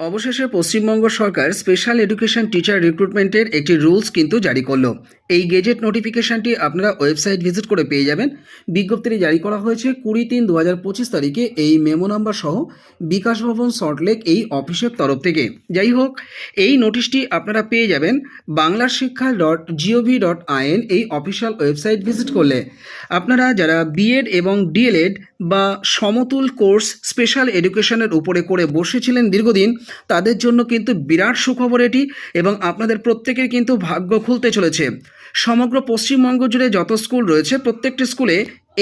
অবশেষে পশ্চিমবঙ্গ সরকার special education teacher রিক্রুটমেন্টের একটি রুলস কিন্তু জারি করল। এই গেজেট নোটিফিকেশনটি আপনারা ওয়েবসাইট ভিজিট করে পেয়ে যাবেন। বিজ্ঞপ্তিটি জারি করা হয়েছে কুড়ি তিন দু তারিখে এই মেমো নাম্বার সহ বিকাশ ভবন সল্টলেক এই অফিসের তরফ থেকে। যাই হোক, এই নোটিশটি আপনারা পেয়ে যাবেন Bangla Shiksha dot GOV dot IN এই অফিসিয়াল ওয়েবসাইট ভিজিট করলে। আপনারা যারা বিএড এবং ডিএলএড বা সমতুল কোর্স স্পেশাল এডুকেশনের উপরে করে বসেছিলেন দীর্ঘদিন তাদের জন্য কিন্তু বিরাট সুখবর এটি এবং আপনাদের প্রত্যেকের কিন্তু ভাগ্য খুলতে চলেছে। সমগ্র পশ্চিমবঙ্গ জুড়ে যত স্কুল রয়েছে, প্রত্যেকটি স্কুলে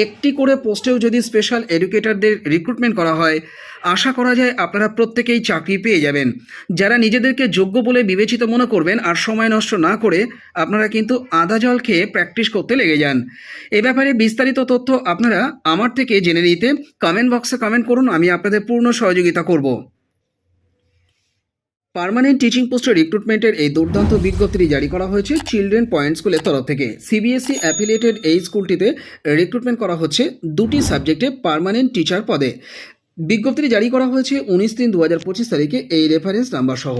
একটি করে পোস্টেও যদি স্পেশাল এডুকেটরদের রিক্রুটমেন্ট করা হয়, আশা করা যায় আপনারা প্রত্যেকেই চাকরি পেয়ে যাবেন। যারা নিজেদেরকে যোগ্য বলে বিবেচিত মনে করবেন আর সময় নষ্ট না করে, আপনারা কিন্তু আদা জল খেয়ে প্র্যাকটিস করতে লেগে যান। এ ব্যাপারে বিস্তারিত তথ্য আপনারা আমার থেকে জেনে নিতে কমেন্ট বক্সে কমেন্ট করুন, আমি আপনাদের পূর্ণ সহযোগিতা করব। পার্মানেন্ট টিচিং পোস্টের রিক্রুটমেন্টের এই দুর্দান্ত বিজ্ঞপ্তিটি জারি করা হয়েছে চিলড্রেন পয়েন্ট স্কুলের তরফ থেকে। সিবিএসই অ্যাফিলিয়েটেড এই স্কুলটিতে রিক্রুটমেন্ট করা হচ্ছে দুটি সাবজেক্টে পার্মানেন্ট টিচার পদে। বিজ্ঞপ্তিটি জারি করা হয়েছে উনিশ তিন দু হাজার পঁচিশ তারিখে। এই রেফারেন্স নাম্বার সহ।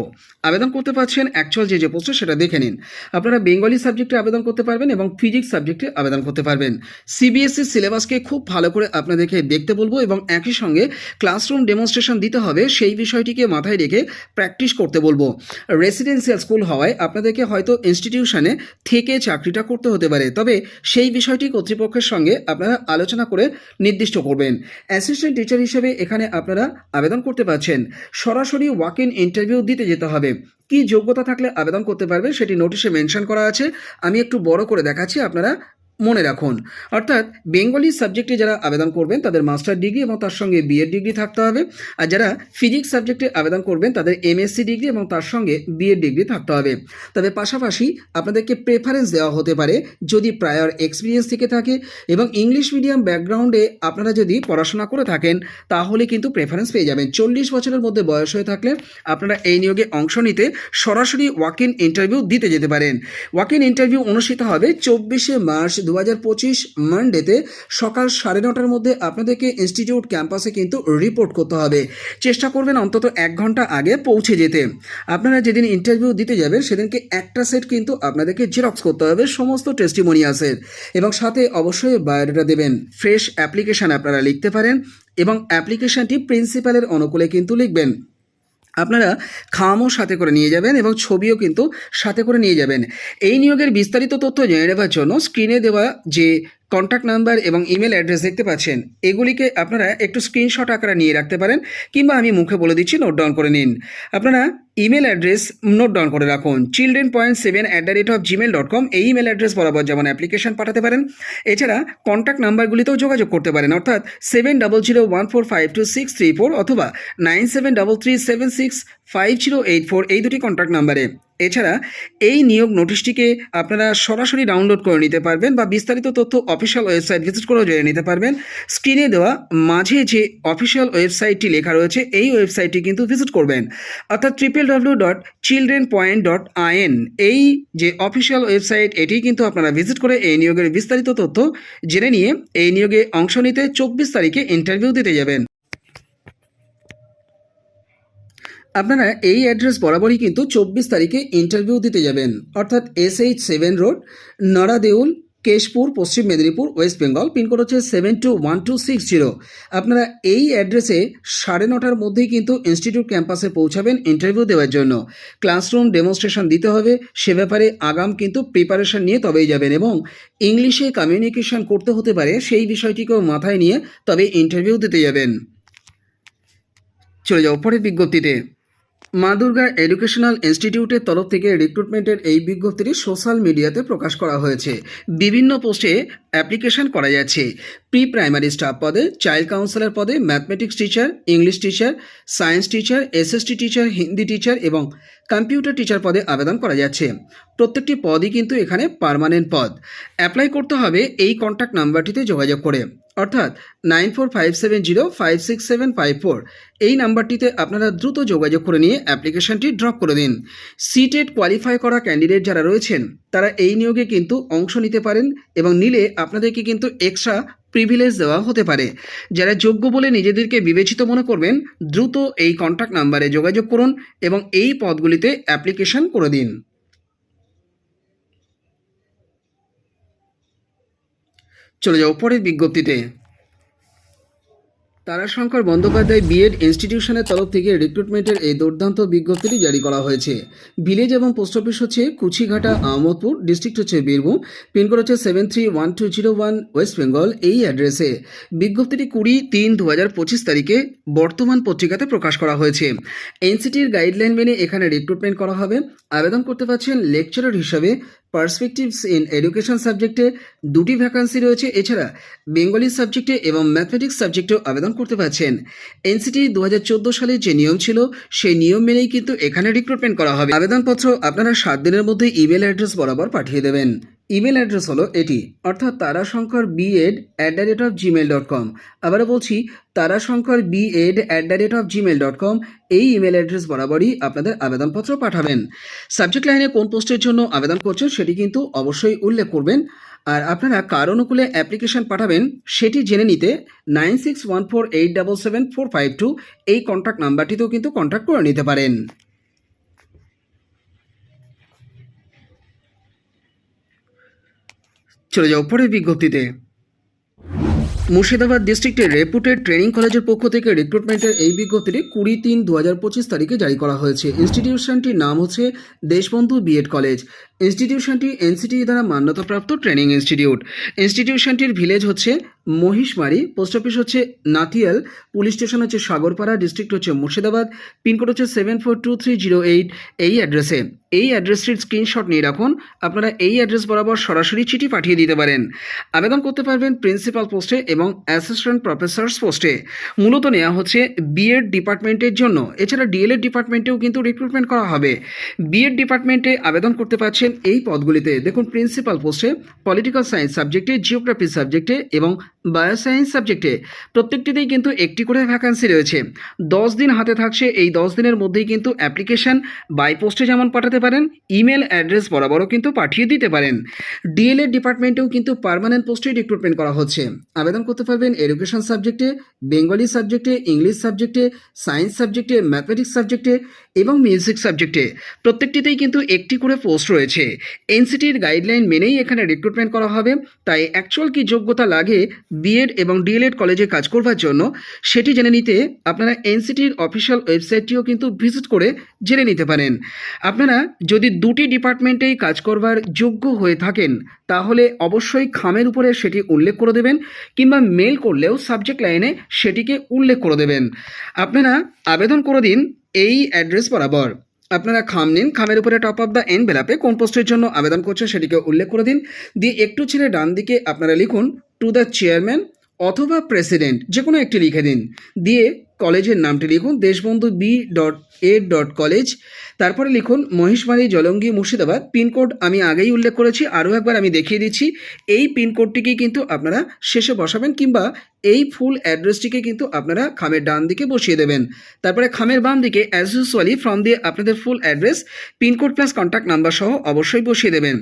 আবেদন করতে পারছেন অ্যাকচুয়াল যে যে পোস্টে সেটা দেখে নিন। আপনারা বেঙ্গলি সাবজেক্টে আবেদন করতে পারবেন এবং ফিজিক্স সাবজেক্টে আবেদন করতে পারবেন। সিবিএসই সিলেবাসকে খুব ভালো করে আপনাদেরকে দেখতে বলব এবং একই সঙ্গে ক্লাসরুম ডেমনস্ট্রেশন দিতে হবে, সেই বিষয়টিকে মাথায় রেখে প্র্যাকটিস করতে বলব। রেসিডেন্সিয়াল স্কুল হওয়ায় আপনাদেরকে হয়তো ইনস্টিটিউশনে থেকে চাকরিটা করতে হতে পারে, তবে সেই বিষয়টি কর্তৃপক্ষের সঙ্গে আপনারা আলোচনা করে নির্দিষ্ট করবেন। অ্যাসিস্ট্যান্ট টিচার হিসেবে এখানে আপনারা আবেদন করতে পারছেন। সরাসরি ওয়াক ইন ইন্টারভিউ দিতে যেতে হবে। কি যোগ্যতা থাকলে আবেদন করতে পারবে সেটি নোটিশে মেনশন করা আছে। আমি একটু বড় করে দেখাচ্ছি, আপনারা মনে রাখুন। অর্থাৎ বেঙ্গলি সাবজেক্টে যারা আবেদন করবেন, তাদের মাস্টার ডিগ্রি এবং তার সঙ্গে বিএড ডিগ্রি থাকতে হবে। আর যারা ফিজিক্স সাবজেক্টে আবেদন করবেন, তাদের এমএসসি ডিগ্রি এবং তার সঙ্গে বিএড ডিগ্রি থাকতে হবে। তবে পাশাপাশি আপনাদেরকে প্রেফারেন্স দেওয়া হতে পারে যদি প্রায়র এক্সপিরিয়েন্স থেকে থাকে এবং ইংলিশ মিডিয়াম ব্যাকগ্রাউন্ডে আপনারা যদি পড়াশোনা করে থাকেন, তাহলে কিন্তু প্রেফারেন্স পেয়ে যাবেন। চল্লিশ বছরের মধ্যে বয়স হয়ে থাকলে আপনারা এই নিয়োগে অংশ নিতে সরাসরি ওয়াক ইন ইন্টারভিউ দিতে যেতে পারেন। ওয়াক ইন ইন্টারভিউ অনুষ্ঠিত হবে চব্বিশে মার্চ দু হাজার পঁচিশ মানডেতে সকাল সাড়ে নটার মধ্যে আপনাদেরকে ইনস্টিটিউট ক্যাম্পাসে কিন্তু রিপোর্ট করতে হবে। চেষ্টা করবেন অন্তত এক ঘণ্টা আগে পৌঁছে যেতে। আপনারা যেদিন ইন্টারভিউ দিতে যাবেন, সেদিনকে একটা সেট কিন্তু আপনাদেরকে জেরক্স করতে হবে, সমস্ত টেস্টিমোনিয়াসের এবং সাথে অবশ্যই বায়োডাটা দেবেন। ফ্রেশ অ্যাপ্লিকেশান আপনারা লিখতে পারেন এবং অ্যাপ্লিকেশানটি প্রিন্সিপালের অনুকূলে কিন্তু লিখবেন। আপনারা খামও সাথে করে নিয়ে যাবেন এবং ছবিও কিন্তু সাথে করে নিয়ে যাবেন। এই নিয়োগের বিস্তারিত তথ্য জেনে নেবার জন্য স্ক্রিনে দেওয়া যে কন্ট্যাক্ট নাম্বার এবং ইমেল অ্যাড্রেস দেখতে পাচ্ছেন। এগুলিকে আপনারা একটু স্ক্রিনশট আকারে নিয়ে রাখতে পারেন কিংবা আমি মুখে বলে দিচ্ছি নোট ডাউন করে নিন। আপনারা ইমেল অ্যাড্রেস নোট ডাউন করে রাখুন। Children point seven at the rate of Gmail dot com এই ইমেল অ্যাড্রেস বরাবর যেমন অ্যাপ্লিকেশন পাঠাতে পারেন। এছাড়া কন্ট্যাক্ট নাম্বারগুলিতেও যোগাযোগ করতে পারেন, অর্থাৎ seven double zero one four five two six three four অথবা nine seven double three seven six five zero eight four এই দুটি কন্ট্যাক্ট নাম্বারে এছাড়া এই নিয়োগ নোটিশটিকে আপনারা সরাসরি ডাউনলোড করে নিতে পারবেন বা বিস্তারিত তথ্য অফিসিয়াল ওয়েবসাইট ভিজিট করেও জেনে নিতে পারবেন। স্ক্রিনে দেওয়া মাঝে যে অফিসিয়াল ওয়েবসাইটটি লেখা রয়েছে, এই ওয়েবসাইটটি কিন্তু ভিজিট করবেন। অর্থাৎ triple W dot children point dot IN এই যে অফিসিয়াল ওয়েবসাইট এটি কিন্তু আপনারা ভিজিট করে এই নিয়োগের বিস্তারিত তথ্য জেনে নিয়ে এই নিয়োগে অংশ নিতে চব্বিশ তারিখে ইন্টারভিউ দিতে যাবেন। আপনারা এই অ্যাড্রেস বরাবরই কিন্তু চব্বিশ তারিখে ইন্টারভিউ দিতে যাবেন। অর্থাৎ S H seven road Naradeul Keshpur, Paschim Medinipur West Bengal pin code হচ্ছে seven two one two six zero আপনারা এই অ্যাড্রেসে সাড়ে নটার মধ্যেই কিন্তু ইনস্টিটিউট ক্যাম্পাসে পৌঁছাবেন ইন্টারভিউ দেওয়ার জন্য। ক্লাসরুম ডেমনস্ট্রেশন দিতে হবে, সে ব্যাপারে আগাম কিন্তু প্রিপারেশন নিয়ে তবেই যাবেন এবং ইংলিশে কমিউনিকেশন করতে হতে পারে সেই বিষয়টিকেও মাথায় নিয়ে তবে ইন্টারভিউ দিতে যাবেন। চলে যাও পরের বিজ্ঞপ্তিতে। মা দুর্গা এডুকেশনাল ইনস্টিটিউটের তরফ থেকে রিক্রুটমেন্টের এই বিজ্ঞপ্তিটি সোশ্যাল মিডিয়াতে প্রকাশ করা হয়েছে। বিভিন্ন পোস্টে অ্যাপ্লিকেশন করা যাচ্ছে। প্রি প্রাইমারি স্টাফ পদে, চাইল্ড কাউন্সিলর পদে, mathematics teacher, English teacher, science teacher SST teacher, Hindi teacher এবং কম্পিউটার টিচার পদে আবেদন করা যাচ্ছে। প্রত্যেকটি পদই কিন্তু এখানে পার্মানেন্ট পদ। অ্যাপ্লাই করতে হবে এই কন্ট্যাক্ট নাম্বারটিতে যোগাযোগ করে। অর্থাৎ nine four five seven zero five six seven five four. এই নাম্বারটিতে আপনারা দ্রুত যোগাযোগ করে নিয়ে অ্যাপ্লিকেশনটি ড্রপ করে দিন। সিটেড কোয়ালিফাই করা ক্যান্ডিডেট যারা রয়েছেন, তারা এই নিয়োগে কিন্তু অংশ নিতে পারেন এবং নিলে আপনাদেরকে কিন্তু এক্সট্রা প্রিভিলেজ দেওয়া হতে পারে। যারা যোগ্য বলে নিজেদেরকে বিবেচিত মনে করবেন, দ্রুত এই কন্ট্যাক্ট নাম্বারে যোগাযোগ করুন এবং এই পদগুলিতে অ্যাপ্লিকেশন করে দিন। চলে যাও পরের বিজ্ঞপ্তিতে। তারাশঙ্কর বন্দ্যোপাধ্যায় বিএড ইনস্টিটিউশনের তরফ থেকে রিক্রুটমেন্টের এই দুর্দান্ত বিজ্ঞপ্তিটি জারি করা হয়েছে। ভিলেজ এবং পোস্ট অফিস হচ্ছে কুচিঘাটা, আহমদপুর ডিস্ট্রিক্ট হচ্ছে বীরভূম পিনকোড হচ্ছে seven three one two zero one West Bengal এই অ্যাড্রেসে বিজ্ঞপ্তিটি কুড়ি তিন দু হাজার পঁচিশ তারিখে বর্তমান পত্রিকাতে প্রকাশ করা হয়েছে। এনসিটির গাইডলাইন মেনে এখানে রিক্রুটমেন্ট করা হবে। আবেদন করতে পারছেন লেকচারার হিসাবে পার্সপেক্টিভস ইন এডুকেশন সাবজেক্টে দুটি ভ্যাকান্সি রয়েছে। এছাড়া বেঙ্গলি সাবজেক্টে এবং ম্যাথমেটিক্স সাবজেক্টেও আবেদন করতে পারছেন। এনসিটি দু হাজার চোদ্দ সালে যে নিয়ম ছিল, সেই নিয়ম মেনেই কিন্তু এখানে রিক্রুটমেন্ট করা হবে। আবেদনপত্র আপনারা সাত দিনের মধ্যে ইমেল অ্যাড্রেস বরাবর পাঠিয়ে দেবেন। ইমেল অ্যাড্রেস হলো এটি, অর্থাৎ Tarashankar BEd at the rate of Gmail dot com আবারও বলছি Tarashankar BEd at the rate of Gmail dot com এই ইমেল অ্যাড্রেস বরাবরই আপনাদের আবেদনপত্র পাঠাবেন। সাবজেক্ট লাইনে কোন পোস্টের জন্য আবেদন করছেন সেটি কিন্তু অবশ্যই উল্লেখ করবেন। আর আপনারা কার অনুকূলে অ্যাপ্লিকেশন পাঠাবেন সেটি জেনে নিতে nine six one four eight double seven four five two এই কন্ট্যাক্ট নাম্বারটিতেও কিন্তু কন্ট্যাক্ট করে নিতে পারেন। চলে যাও পরের বিজ্ঞপ্তিতে। মুর্শিদাবাদ ডিস্ট্রিক্টের রেপুটেড ট্রেনিং কলেজের পক্ষ থেকে রিক্রুটমেন্টের এই বিজ্ঞপ্তিটি কুড়ি তিন দু হাজার পঁচিশ তারিখে জারি করা হয়েছে। ইনস্টিটিউশনটির নাম হচ্ছে দেশবন্ধু বিএড কলেজ। ইনস্টিটিউশনটি এনসিটি দ্বারা মান্যতাপ্রাপ্ত ট্রেনিং ইনস্টিটিউট। ইনস্টিটিউশনটির ভিলেজ হচ্ছে মহিষমারি পোস্ট অফিস হচ্ছে নাতিয়াল পুলিশ স্টেশন হচ্ছে সাগরপাড়া ডিস্ট্রিক্ট হচ্ছে মুর্শিদাবাদ পিনকোড হচ্ছে seven four two three zero eight এই অ্যাড্রেসে এই অ্যাড্রেসটির স্ক্রিনশট নিয়ে রাখুন, আপনারা এই অ্যাড্রেস বরাবর সরাসরি চিঠি পাঠিয়ে দিতে পারেন। আবেদন করতে পারবেন প্রিন্সিপাল পোস্টে এবং অ্যাসিস্ট্যান্ট প্রফেসর্স পোস্টে মূলত নেওয়া হচ্ছে বিএড ডিপার্টমেন্টের জন্য। এছাড়া ডিএলএড ডিপার্টমেন্টেও কিন্তু রিক্রুটমেন্ট করা হবে। বিএড ডিপার্টমেন্টে আবেদন করতে পারছেন এই পদগুলিতে। দেখুন প্রিন্সিপাল পোস্টে পলিটিক্যাল সায়েন্স সাবজেক্টে জিওগ্রাফি সাবজেক্টে এবং বায়োসায়েন্স সাবজেক্টে প্রত্যেকটিতেই কিন্তু একটি করে ভ্যাকান্সি রয়েছে। দশ দিন হাতে থাকছে, এই দশ দিনের মধ্যেই কিন্তু অ্যাপ্লিকেশন বাই পোস্টে যেমন পাঠাতে পারেন ইমেল অ্যাড্রেস বরাবরও কিন্তু পাঠিয়ে দিতে পারেন। ডিএলএড ডিপার্টমেন্টেও কিন্তু পার্মানেন্ট পোস্টে রিক্রুটমেন্ট করা হচ্ছে। আবেদন করতে পারবেন এডুকেশন সাবজেক্টে বেঙ্গলি সাবজেক্টে ইংলিশ সাবজেক্টে সায়েন্স সাবজেক্টে ম্যাথমেটিক্স সাবজেক্টে এবং মিউজিক সাবজেক্টে প্রত্যেকটিতেই কিন্তু একটি করে পোস্ট রয়েছে। এনসিটির গাইডলাইন মেনেই এখানে রিক্রুটমেন্ট করা হবে, তাই অ্যাকচুয়াল কি যোগ্যতা লাগে বিএড এবং ডিএলএড কলেজে কাজ করবার জন্য সেটি জেনে নিতে আপনারা এনসিটির অফিসিয়াল ওয়েবসাইটটিও কিন্তু ভিজিট করে জেনে নিতে পারেন। আপনারা যদি দুটি ডিপার্টমেন্টেই কাজ করবার যোগ্য হয়ে থাকেন, তাহলে অবশ্যই খামের উপরে সেটি উল্লেখ করে দেবেন কিংবা মেল করলেও সাবজেক্ট লাইনে সেটিকে উল্লেখ করে দেবেন। আপনারা আবেদন করে দিন এই অ্যাড্রেস বরাবর। আপনারা খাম নিন, খামের উপরে টপ অফ দ্য এন বেলাপে কোন পোস্টের জন্য আবেদন করছেন সেটিকে উল্লেখ করে দিন। দিয়ে একটু ছেড়ে ডান দিকে আপনারা লিখুন টু দ্য চেয়ারম্যান অথবা প্রেসিডেন্ট যে কোনো একটি লিখে দিন। দিয়ে কলেজের নামটি লিখুন, Deshbandhu B dot A dot college. তারপরে লিখুন মহিষমারি জলঙ্গি, মুর্শিদাবাদ। পিনকোড আমি আগেই উল্লেখ করেছি, আরও একবার আমি দেখিয়ে দিচ্ছি। এই পিনকোডটিকে কিন্তু আপনারা শেষে বসাবেন কিংবা এই ফুল অ্যাড্রেসটিকে কিন্তু আপনারা খামের ডান দিকে বসিয়ে দেবেন। তারপরে খামের বাম দিকে অ্যাজ ইউজুয়ালি ফ্রম দিয়ে আপনাদের full address pin code plus contact number সহ অবশ্যই বসিয়ে দেবেন।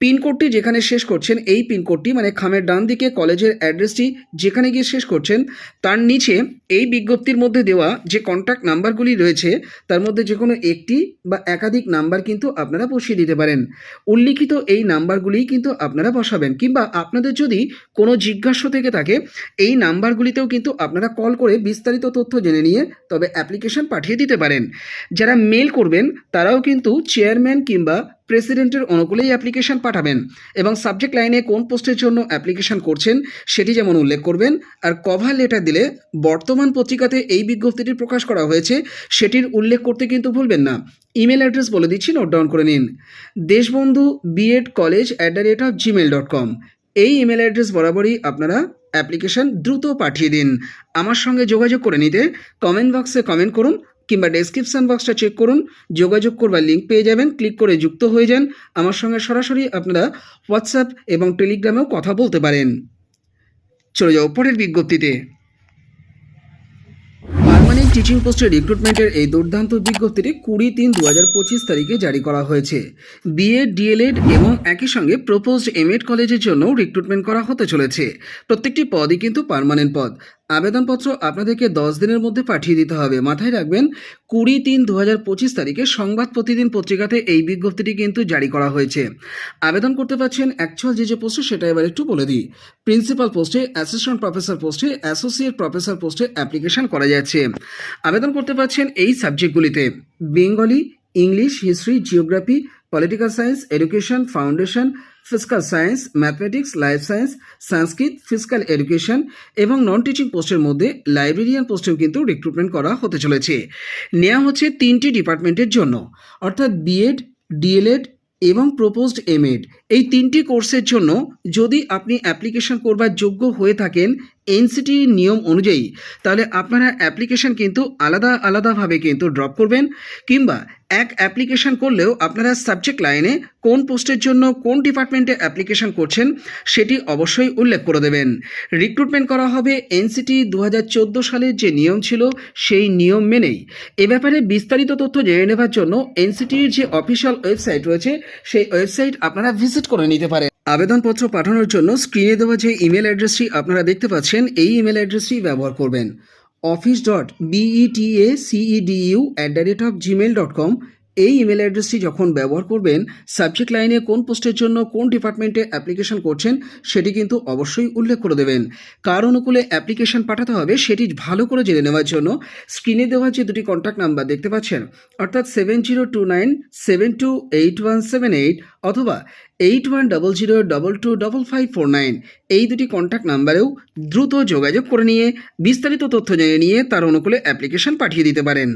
পিনকোডটি যেখানে শেষ করছেন, এই পিনকোডটি মানে খামের ডান দিকে কলেজের অ্যাড্রেসটি যেখানে গিয়ে শেষ করছেন, তার নিচে এই বিজ্ঞপ্তির মধ্যে দেওয়া যে কন্ট্যাক্ট নাম্বারগুলি রয়েছে, তার মধ্যে যে কোনো একটি বা একাধিক নাম্বার কিন্তু আপনারা বসিয়ে দিতে পারেন। উল্লিখিত এই নাম্বারগুলিই কিন্তু আপনারা বসাবেন কিংবা আপনাদের যদি কোনো জিজ্ঞাসা থেকে থাকে, এই নাম্বারগুলিতেও কিন্তু আপনারা কল করে বিস্তারিত তথ্য জেনে নিয়ে তবে অ্যাপ্লিকেশন পাঠিয়ে দিতে পারেন। যারা মেল করবেন, তারাও কিন্তু চেয়ারম্যান কিংবা প্রেসিডেন্টের অনুকূলেই অ্যাপ্লিকেশন পাঠাবেন এবং সাবজেক্ট লাইনে কোন পোস্টের জন্য অ্যাপ্লিকেশন করছেন সেটি যেমন উল্লেখ করবেন, আর কভার লেটার দিলে বর্তমান পত্রিকাতে এই বিজ্ঞপ্তিটি প্রকাশ করা হয়েছে সেটির উল্লেখ করতে কিন্তু ভুলবেন না। ইমেল অ্যাড্রেস বলে দিচ্ছি, নোট ডাউন করে নিন। Deshbandhu BEd college at the rate of Gmail dot com. এই ইমেল অ্যাড্রেস বরাবরই আপনারা অ্যাপ্লিকেশন দ্রুত পাঠিয়ে দিন। আমার সঙ্গে যোগাযোগ করে নিতে কমেন্ট বক্সে কমেন্ট করুন কিংবা ডেসক্রিপশন বক্সটা চেক করুন, যোগাযোগ করবার লিঙ্ক পেয়ে যাবেন ক্লিক করে যুক্ত হয়ে যান। আমার সঙ্গে সরাসরি আপনারা হোয়াটসঅ্যাপ এবং টেলিগ্রামেও কথা বলতে পারেন। চলে যাও পরের বিজ্ঞপ্তিতে। পারমানেন্ট টিচিং পোস্টের রিক্রুটমেন্টের এই দুর্দান্ত বিজ্ঞপ্তিটি কুড়ি তিন দু হাজার পঁচিশ তারিখে জারি করা হয়েছে। বিএড ডিএলএড এবং একই সঙ্গে প্রপোজড এমএড কলেজের জন্য রিক্রুটমেন্ট করা হতে চলেছে। প্রত্যেকটি পদই কিন্তু পারমানেন্ট পদ। আবেদনপত্র আপনাদেরকে দশ দিনের মধ্যে পাঠিয়ে দিতে হবে। মাথায় রাখবেন, কুড়ি তিন দু হাজার পঁচিশ তারিখে সংবাদ প্রতিদিন পত্রিকাতে এই বিজ্ঞপ্তিটি কিন্তু জারি করা হয়েছে। আবেদন করতে পারছেন অ্যাকচুয়াল যে যে পোস্টে সেটা এবার একটু বলে দিই। প্রিন্সিপাল পোস্টে অ্যাসিস্ট্যান্ট প্রফেসর পোস্টে অ্যাসোসিয়েট প্রফেসর পোস্টে অ্যাপ্লিকেশন করা যাচ্ছে। আবেদন করতে পারছেন এই সাবজেক্টগুলিতে Bengali English history geography political science education foundation physical science mathematics life science Sanskrit physical education এবং নন টিচিং পোস্টের মধ্যে লাইব্রেরিয়ান পোস্টেও কিন্তু রিক্রুটমেন্ট করা হতে চলেছে। নেওয়া হচ্ছে তিনটি ডিপার্টমেন্টের জন্য, অর্থাৎ B Ed D El Ed এবং প্রপোজড এমএড এই তিনটি কোর্সের জন্য যদি আপনি অ্যাপ্লিকেশন করবার যোগ্য হয়ে থাকেন এনসিটি নিয়ম অনুযায়ী, তাহলে আপনারা অ্যাপ্লিকেশন কিন্তু আলাদা আলাদাভাবে কিন্তু ড্রপ করবেন কিংবা এক অ্যাপ্লিকেশন করলেও আপনারা সাবজেক্ট লাইনে কোন পোস্টের জন্য কোন ডিপার্টমেন্টে অ্যাপ্লিকেশন করছেন সেটি অবশ্যই উল্লেখ করে দেবেন। রিক্রুটমেন্ট করা হবে এনসিটি দু হাজার চোদ্দ সালের যে নিয়ম ছিল সেই নিয়ম মেনেই। এ ব্যাপারে বিস্তারিত তথ্য জেনে নেবার জন্য এনসিটির যে অফিসিয়াল ওয়েবসাইট রয়েছে, সেই ওয়েবসাইট আপনারা ভিজিট করে নিতে পারেন আবেদনপত্র পাঠানোর জন্য স্ক্রিনে দেওয়া যে ইমেল অ্যাড্রেসটি আপনারা দেখতে পাচ্ছেন, এই ইমেল অ্যাড্রেসটি ব্যবহার করবেন। Office dot BETA CEDU at the rate of Gmail dot com এই ইমেল অ্যাড্রেসটি যখন ব্যবহার করবেন সাবজেক্ট লাইনে কোন পোস্টের জন্য কোন ডিপার্টমেন্টে অ্যাপ্লিকেশন করছেন, সেটি কিন্তু অবশ্যই উল্লেখ করে দেবেন। কার অনুকূলে অ্যাপ্লিকেশন পাঠাতে হবে, সেটি ভালো করে জেনে নেওয়ার জন্য স্ক্রিনে দেওয়া যে দুটি কন্ট্যাক্ট নাম্বার দেখতে পাচ্ছেন, অর্থাৎ seven zero two nine seven two eight one seven eight অথবা eight one double zero double two double five four nine এই দুটি কন্ট্যাক্ট নাম্বারেও দ্রুত যোগাযোগ করে নিয়ে, বিস্তারিত তথ্য জেনে নিয়ে তার অনুকূলে অ্যাপ্লিকেশন পাঠিয়ে দিতে পারেন।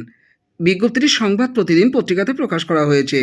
বিজ্ঞপ্তিটি সংবাদ প্রতিদিন পত্রিকাতে প্রকাশ করা হয়েছে।